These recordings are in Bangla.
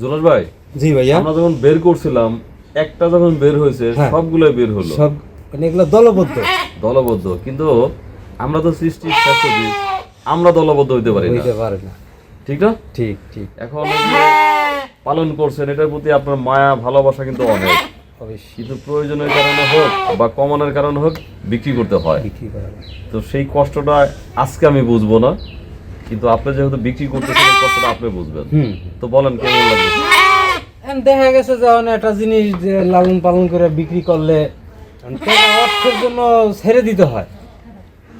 জুলাস ভাই জি ভাইয়া। আমরা যখন বের করছিলাম একটা যখন বের হয়েছে হ্যাঁ। সবগুলো বের হলো। সব মানে এগুলো দলবদ্ধ। দলবদ্ধ কিন্তু আমরা তো সৃষ্টি আমরা দলবদ্ধ হইতে পারি না। হইতে পারে না। ঠিক না? ঠিক ঠিক। এখন পালন করছেন এটার প্রতি আপনার মায়া ভালোবাসা কিন্তু অনেক। কিন্তু প্রয়োজনের কারণে হোক বা কমানোর কারণে হোক বিক্রি করতে হয়। তো সেই কষ্টটা আজকে আমি বুঝব না। কিন্তু আপনি যেহেতু বিক্রি করতেছেন এই কষ্টটা আপনি বুঝবেন। তো বলেন কেমন এখন দেখা গেছে যে একটা জিনিস যে লালন পালন করে বিক্রি করলে অর্থের জন্য ছেড়ে দিতে হয়।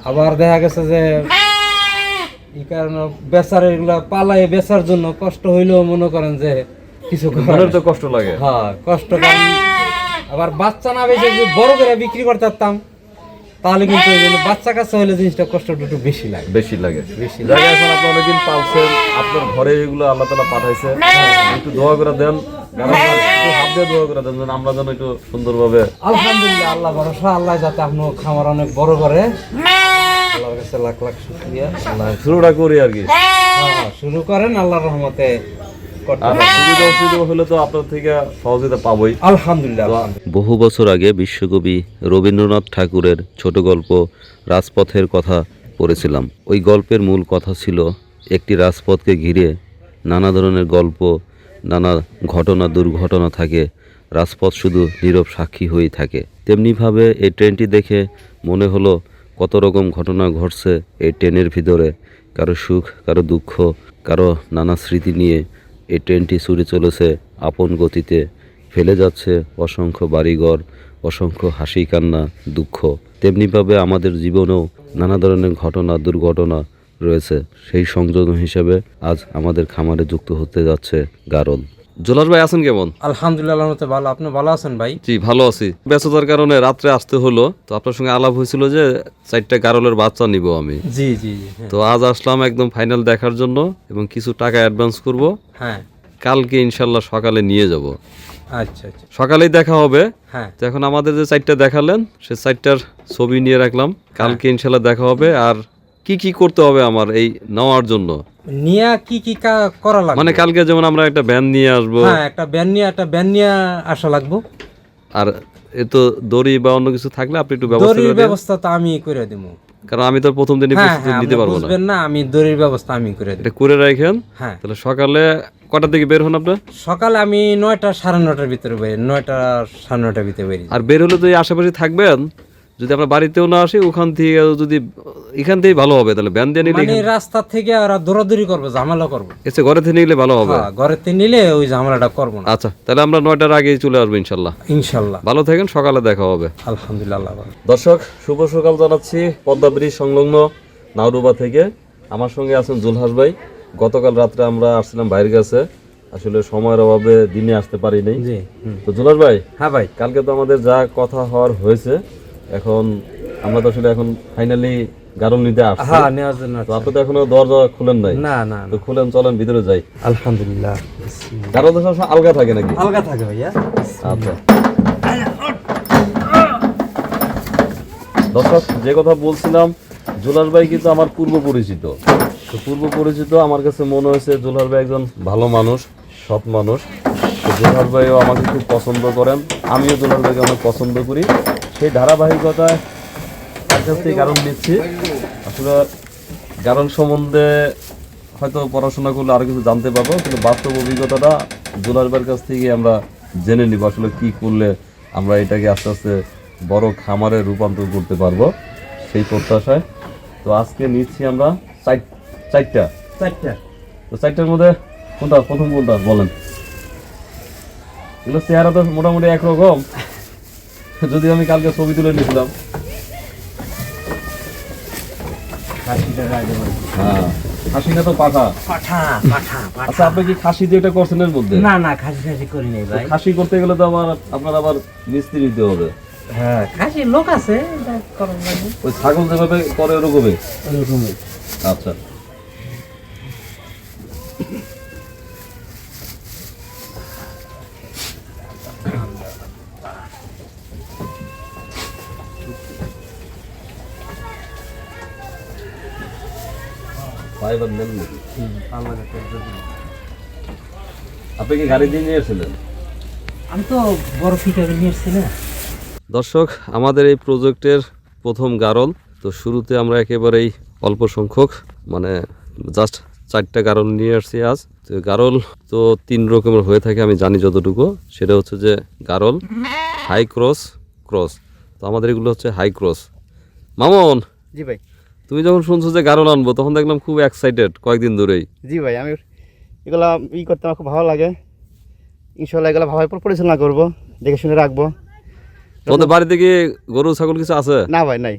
আবার দেখা গেছে যে এই কারণে বেচার এগুলা পালায় বেচার জন্য কষ্ট হইলেও মনে করেন যে কিছু করার মনের তো কষ্ট লাগে। হ্যাঁ কষ্ট কারণ আবার বাচ্চা না বেশি বড় করে বিক্রি করতে পারতাম তাহলে কিন্তু বাচ্চা কাছে হলে জিনিসটা কষ্টটা একটু বেশি লাগে। বেশি লাগে। বেশি জায়গা এখন আপনি অনেকদিন পালছেন আপনার ঘরে এগুলো আল্লাহ তালা পাঠাইছে। একটু দোয়া করে দেন। কারণ দিয়ে করে দেন আমরা যেন একটু সুন্দরভাবে আলহামদুলিল্লাহ আল্লাহ ভরসা আল্লাহ যাতে আপনার খামার অনেক বড় করে। আল্লাহর কাছে লাখ লাখ শুক্রিয়া। আল্লাহ শুরুটা করি আর কি। হ্যাঁ, শুরু করেন আল্লাহর রহমতে। সুবিধা অসুবিধা হলে তো আপনার থেকে সহযোগিতা পাবোই। আলহামদুলিল্লাহ আলহামদুলিল্লাহ। বহু বছর আগে বিশ্বকবি রবীন্দ্রনাথ ঠাকুরের ছোট গল্প রাজপথের কথা পড়েছিলাম। ওই গল্পের মূল কথা ছিল একটি রাজপথকে ঘিরে নানা ধরনের গল্প নানা ঘটনা দুর্ঘটনা থাকে। রাজপথ শুধু নীরব সাক্ষী হয়েই থাকে। তেমনিভাবে এই ট্রেনটি দেখে মনে হলো কত রকম ঘটনা ঘটছে এই ট্রেনের ভিতরে। কারও সুখ কারও দুঃখ কারও নানা স্মৃতি নিয়ে এই ট্রেনটি ছুটে চলেছে, আপন গতিতে ফেলে যাচ্ছে অসংখ্য বাড়িঘর, অসংখ্য হাসি, কান্না, দুঃখ। তেমনিভাবে আমাদের জীবনেও নানা ধরনের ঘটনা, দুর্ঘটনা রয়েছে। সেই সংযোজন হিসেবে আজ আমাদের খামারে যুক্ত হতে যাচ্ছে গারল। জোলাস ভাই আছেন কেমন? আলহামদুলিল্লাহ ভালো। আপনি ভালো আছেন ভাই? জি ভালো আছি। ব্যস্ততার কারণে রাত্রে আসতে হলো তো আপনার সঙ্গে আলাপ হয়েছিল যে চারটা গারলের বাচ্চা নিব আমি। জি জি হ্যাঁ। তো আজ আসলাম একদম ফাইনাল দেখার জন্য এবং কিছু টাকা অ্যাডভান্স করব। হ্যাঁ। কালকে ইনশাল্লাহ সকালে নিয়ে যাব। আচ্ছা আচ্ছা। সকালেই দেখা হবে। হ্যাঁ। তো এখন আমাদের যে চারটা দেখালেন সে চারটার ছবি নিয়ে রাখলাম। কালকে ইনশাল্লাহ দেখা হবে। আর কি কি করতে হবে আমার এই নেওয়ার জন্য? নিয়া কি কি করা লাগবে? মানে কালকে যেমন আমরা একটা ভ্যান নিয়ে আসব। হ্যাঁ একটা ব্যান নিয়ে একটা ব্যান নিয়ে আসা লাগবো। আর এ তো দড়ি বা অন্য কিছু থাকলে আপনি একটু ব্যবস্থা দড়ির ব্যবস্থা তো আমি করে দিব। কারণ আমি তো প্রথম দিনই প্রস্তুতি নিতে পারব না। বুঝবেন না আমি দড়ির ব্যবস্থা আমি করে দিব। এটা করে রাখেন হ্যাঁ। তাহলে সকালে কটার দিকে বের হন আপনার? সকালে আমি নয়টা সাড়ে নয়টার ভিতরে বেরি নয়টা সাড়ে নয়টার ভিতরে বেরি আর বের হলে তো এই আশেপাশে থাকবেন? যদি আপনার বাড়িতেও না আসি ওখান থেকে যদি এখান থেকেই ভালো হবে তাহলে ব্যান দিয়ে নিলে মানে রাস্তা থেকে ওরা দৌড়াদৌড়ি করব ঝামেলা করব। এসে ঘরে থেকে নিলে ভালো হবে। হ্যাঁ ঘরেতে নিলে ওই ঝামেলাটা করব না। আচ্ছা তাহলে আমরা নয়টার আগেই চলে আসব ইনশাল্লাহ। ইনশাল্লাহ। ভালো থাকেন সকালে দেখা হবে। আলহামদুলিল্লাহ দর্শক শুভ সকাল জানাচ্ছি পদ্মা ব্রিজ সংলগ্ন নাউরুবা থেকে। আমার সঙ্গে আছেন জুলহাস ভাই। গতকাল রাত্রে আমরা আসছিলাম বাইরের কাছে। আসলে সময়ের অভাবে দিনে আসতে পারি নাই। তো জুলহাস ভাই হ্যাঁ ভাই। কালকে তো আমাদের যা কথা হওয়ার হয়েছে এখন আমরা তো আসলে এখন ফাইনালি গারম নিতে আসছি। হ্যাঁ নেওয়ার জন্য তো আপনি তো এখনও দরজা খুলেন নাই। না না তো খুলেন চলেন ভিতরে যাই। আলহামদুলিল্লাহ। গারো তো সবসময় আলগা থাকে নাকি? আলগা থাকে ভাইয়া। আচ্ছা। দর্শক যে কথা বলছিলাম জুলার ভাই কিন্তু আমার পূর্ব পরিচিত। তো পূর্ব পরিচিত আমার কাছে মনে হয়েছে জুলার ভাই একজন ভালো মানুষ সৎ মানুষ। জুলার ভাইও আমাকে খুব পছন্দ করেন। আমিও জুলার ভাইকে অনেক পছন্দ করি। সেই ধারাবাহিকতায় তার কাছ থেকে কারণ নিচ্ছি। আসলে কারণ সম্বন্ধে হয়তো পড়াশোনা করলে আরও কিছু জানতে পারব কিন্তু বাস্তব অভিজ্ঞতাটা জুলার কাছ থেকে আমরা জেনে নিব আসলে কি করলে আমরা এটাকে আস্তে আস্তে বড় খামারে রূপান্তর করতে পারব সেই প্রত্যাশায়। তো আজকে নিচ্ছি আমরা চার- চারটা। চারটা। তো চারটার মধ্যে কোনটা? প্রথম কোনটা? বলেন। এগুলো চেহারা তো মোটামুটি একরকম। যদি আমি কালকে ছবি তুলে নিয়েছিলাম। হ্যাঁ। খাসি না তো পাঠা। পাঠা পাঠা আচ্ছা আপনি কি খাসি দিয়ে এটা করছেন এর মধ্যে? না না খাসি খাসি করি নাই তো খাসি করতে গেলে তো আমার আপনার আবার মিস্ত্রি দিতে হবে। হ্যাঁ খাসি লোক আছে ওই ছাগল যেভাবে করে ওরকমই? ওরকমই। আচ্ছা। ফাইবার নেন নাকি? আপনি কি গাড়ি দিয়ে নিয়ে এসেছিলেন আমি তো বড় ফিকারে নিয়ে এসছি দর্শক আমাদের এই প্রজেক্টের প্রথম গারল তো শুরুতে আমরা একেবারেই অল্প সংখ্যক মানে জাস্ট চারটা গারল নিয়ে আসছি আজ। তো গারল তো তিন রকমের হয়ে থাকে আমি জানি যতটুকু। সেটা হচ্ছে যে গারল হাই ক্রস ক্রস তো আমাদের এগুলো হচ্ছে হাই ক্রস মামন! জি ভাই। তুমি যখন শুনছো যে গারল আনব তখন দেখলাম খুব এক্সাইটেড কয়েকদিন ধরেই। জি ভাই আমি এগুলো ই করতে আমার খুব ভালো লাগে। ইনশাল্লাহ এগুলো ভাবে পরিচালনা করব দেখে শুনে রাখব। তোমাদের বাড়িতে কি গরু ছাগল কিছু আছে? না ভাই নাই।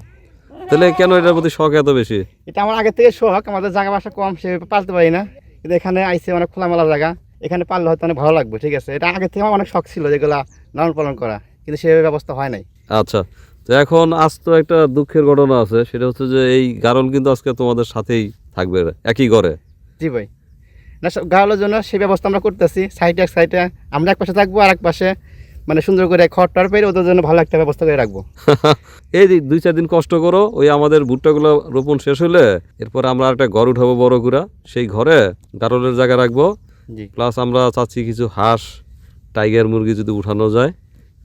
তাহলে কেন এটার প্রতি শখ এত বেশি? এটা আমার আগে থেকে শখ আমাদের জায়গা বাসা কম সে পালতে পারি না। কিন্তু এখানে আইসে অনেক খোলামেলা জায়গা। এখানে পাললে হয়তো অনেক ভালো লাগবে ঠিক আছে? এটা আগে থেকে আমার অনেক শখ ছিল যেগুলা লালন পালন করা কিন্তু সে ব্যবস্থা হয় নাই। আচ্ছা তো এখন আজ তো একটা দুঃখের ঘটনা আছে সেটা হচ্ছে যে এই গারল কিন্তু আজকে তোমাদের সাথেই থাকবে একই ঘরে। জি ভাই। না গাওয়ালের জন্য সেই ব্যবস্থা আমরা করতেছি সাইডে এক সাইডে। আমরা এক পাশে থাকব আর এক পাশে মানে সুন্দর করে খড় টর পেরে ওদের জন্য ভালো একটা ব্যবস্থা করে রাখব। এই যে দুই চার দিন কষ্ট করো ওই আমাদের ভুট্টাগুলো রোপণ শেষ হলে এরপর আমরা একটা ঘর উঠাবো বড় করে। সেই ঘরে গারলের জায়গা রাখব। প্লাস আমরা চাচ্ছি কিছু হাঁস টাইগার মুরগি যদি উঠানো যায়।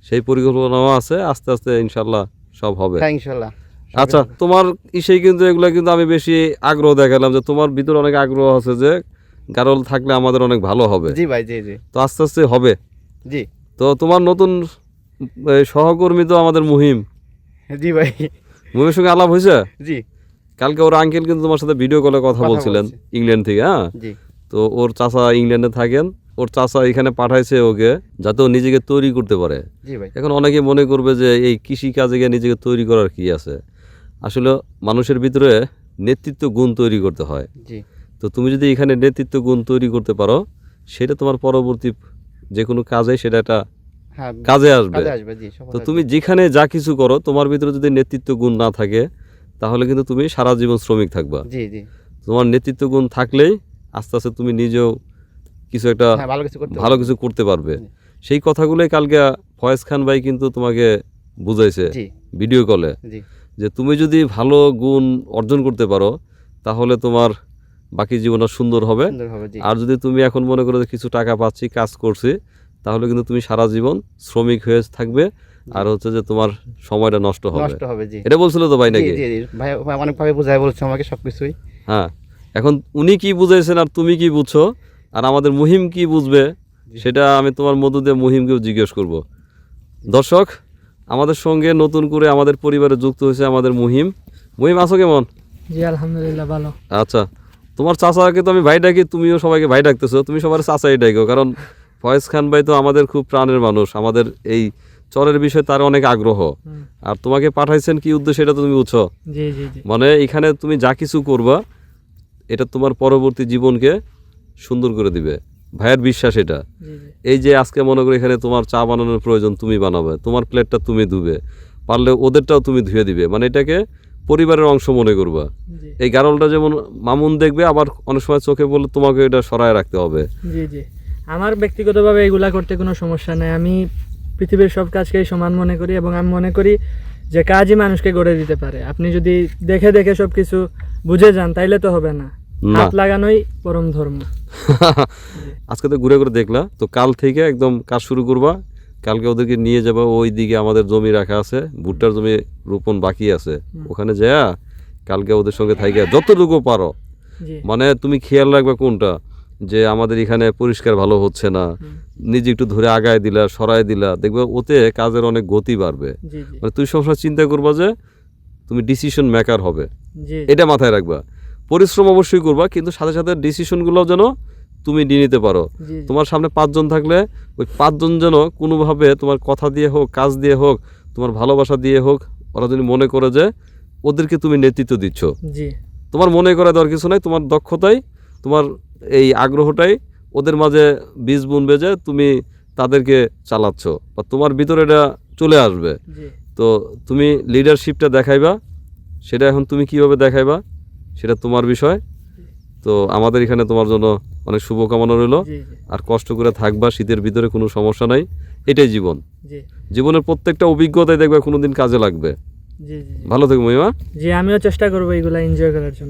সেই পরিকল্পনাও আছে আস্তে আস্তে ইনশাল্লাহ সব হবে। হ্যাঁ ইনশাল্লাহ আচ্ছা তোমার ইসেই কিন্তু এগুলো কিন্তু আমি বেশি আগ্রহ দেখালাম যে তোমার ভিতরে অনেক আগ্রহ আছে যে গারল থাকলে আমাদের অনেক ভালো হবে। জি ভাই জি জি। তো আস্তে আস্তে হবে। জি। তো তোমার নতুন সহকর্মী তো আমাদের মুহিম। জি ভাই। মুহিমের সঙ্গে আলাপ হয়েছে? জি। কালকে ওর আঙ্কেল কিন্তু তোমার সাথে ভিডিও কলে কথা কথা বলছিলেন ইংল্যান্ড থেকে হ্যাঁ? জি। তো ওর চাচা ইংল্যান্ডে থাকেন। ওর চাচা এখানে পাঠাইছে ওকে যাতে ও নিজেকে তৈরি করতে পারে। এখন অনেকে মনে করবে যে এই কৃষি কাজে গিয়ে নিজেকে তৈরি করার কি আছে? আসলে মানুষের ভিতরে নেতৃত্ব গুণ তৈরি করতে হয়। তো তুমি যদি এখানে নেতৃত্ব গুণ তৈরি করতে পারো সেটা তোমার পরবর্তী যে কোনো কাজে সেটা একটা হ্যাঁ কাজে আসবে। তো তুমি যেখানে যা কিছু করো তোমার ভিতরে যদি নেতৃত্ব গুণ না থাকে তাহলে কিন্তু তুমি সারা জীবন শ্রমিক থাকবা। তোমার নেতৃত্ব গুণ থাকলেই আস্তে আস্তে তুমি নিজেও কিছু একটা হ্যাঁ ভালো কিছু করতে ভালো কিছু করতে পারবে। সেই কথাগুলোই কালকে ফয়েজ খান ভাই কিন্তু তোমাকে বুঝাইছে ভিডিও কলে যে তুমি যদি ভালো গুণ অর্জন করতে পারো তাহলে তোমার বাকি জীবনটা সুন্দর হবে। আর যদি তুমি এখন মনে করো যে কিছু টাকা পাচ্ছি কাজ করছি তাহলে কিন্তু তুমি সারা জীবন শ্রমিক হয়ে থাকবে আর হচ্ছে যে তোমার সময়টা নষ্ট হবে। নষ্ট হবে জি। এটা বলছিল তো ভাই নাকি? জি জি। ভাই ভাই অনেকভাবে বোঝায় বলছে আমাকে সবকিছুই। হ্যাঁ এখন উনি কি বুঝাইছেন আর তুমি কি বুঝছ? আর আমাদের মুহিম কি বুঝবে সেটা আমি তোমার মধ্য দিয়ে মুহিমকেও জিজ্ঞেস করব। দর্শক আমাদের সঙ্গে নতুন করে আমাদের পরিবারে যুক্ত হয়েছে আমাদের মুহিম। মুহিম আছো কেমন? জি আলহামদুলিল্লাহ ভালো। আচ্ছা তোমার চাচাকে তো আমি ভাই ডাকি তুমিও সবাইকে ভাই ডাকতেছো তুমি সবার চাচাই ডাকো কারণ ফয়েজ খান ভাই তো আমাদের খুব প্রাণের মানুষ আমাদের এই চরের বিষয়ে তার অনেক আগ্রহ। আর তোমাকে পাঠাইছেন কি উদ্দেশ্যে এটা তুমি বুঝছ? মানে এখানে তুমি যা কিছু করবা এটা তোমার পরবর্তী জীবনকে সুন্দর করে দিবে। ভাইয়ের বিশ্বাস এটা। এই যে আজকে মনে করি এখানে তোমার চা বানানোর প্রয়োজন তুমি বানাবে তোমার প্লেটটা তুমি ধুবে পারলে ওদেরটাও তুমি ধুয়ে দিবে। মানে এটাকে পরিবারের অংশ মনে করবা। এই গারলটা যেমন মামুন দেখবে আবার অনেক সময় চোখে বললে তোমাকে এটা সরায় রাখতে হবে। জি জি। আমার ব্যক্তিগতভাবে এগুলা করতে কোনো সমস্যা নেই। আমি পৃথিবীর সব কাজকেই সমান মনে করি এবং আমি মনে করি যে কাজই মানুষকে গড়ে দিতে পারে। আপনি যদি দেখে দেখে সব কিছু বুঝে যান তাইলে তো হবে না। না। হাত লাগানোই পরম ধর্ম। আজকে তো ঘুরে ঘুরে দেখলা। তো কাল থেকে একদম কাজ শুরু করবা। কালকে ওদেরকে নিয়ে যাব ওই দিকে আমাদের জমি রাখা আছে। ভুট্টার জমি রোপণ বাকি আছে। ওখানে যা কালকে ওদের সঙ্গে থাইকা। যতটুকু পারো। মানে তুমি খেয়াল রাখবে কোনটা? যে আমাদের এখানে পরিষ্কার ভালো হচ্ছে না। নিজে একটু ধরে আগায় দিলা সরায় দিলা। দেখবে ওতে কাজের অনেক গতি বাড়বে। মানে তুই সবসময় চিন্তা করবা যে তুমি ডিসিশন মেকার হবে। এটা মাথায় রাখবা। পরিশ্রম অবশ্যই করবা কিন্তু সাথে সাথে ডিসিশনগুলো যেন তুমি নিয়ে নিতে পারো। তোমার সামনে পাঁচজন থাকলে ওই পাঁচজন যেন কোনোভাবে তোমার কথা দিয়ে হোক কাজ দিয়ে হোক তোমার ভালোবাসা দিয়ে হোক ওরা যদি মনে করে যে ওদেরকে তুমি নেতৃত্ব দিচ্ছ। তোমার মনে করা দেওয়ার কিছু নাই তোমার দক্ষতাই তোমার এই আগ্রহটাই ওদের মাঝে বীজ বুনবে যে তুমি তাদেরকে চালাচ্ছ বা তোমার ভিতরে এটা চলে আসবে। তো তুমি লিডারশিপটা দেখাইবা সেটা এখন তুমি কীভাবে দেখাইবা? সেটা তোমার বিষয়। তো আমাদের এখানে তোমার জন্য অনেক শুভকামনা রইল। আর কষ্ট করে থাকবা শীতের ভিতরে কোনো সমস্যা নাই। এটাই জীবন। জীবনের প্রত্যেকটা অভিজ্ঞতাই দেখবে কোনোদিন কাজে লাগবে। ভালো থেকো মহিমা। জি আমিও চেষ্টা করব এগুলা এনজয় করার জন্য।